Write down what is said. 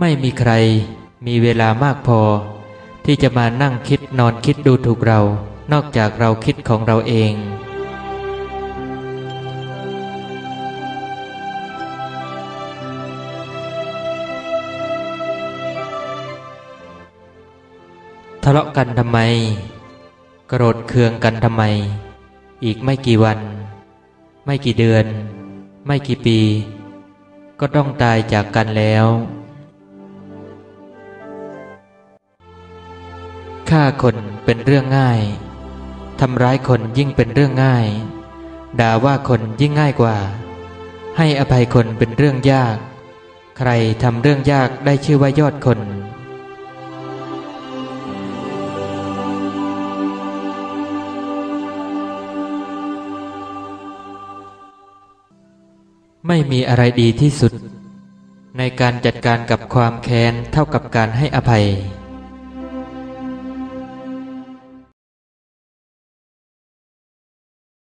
ไม่มีใครมีเวลามากพอ ที่จะมานั่งคิดนอนคิดดูถูกเรา นอกจากเราคิดของเราเองทะเลาะกันทำไม โกรธเคืองกันทำไม อีกไม่กี่วัน ไม่กี่เดือน ไม่กี่ปี ก็ต้องตายจากกันแล้ว ฆ่าคนเป็นเรื่องง่ายทำร้ายคนยิ่งเป็นเรื่องง่าย ด่าว่าคนยิ่งง่ายกว่า ให้อภัยคนเป็นเรื่องยาก ใครทำเรื่องยากได้ชื่อว่ายอดคนไม่มีอะไรดีที่สุด ในการจัดการกับความแค้นเท่ากับการให้อภัย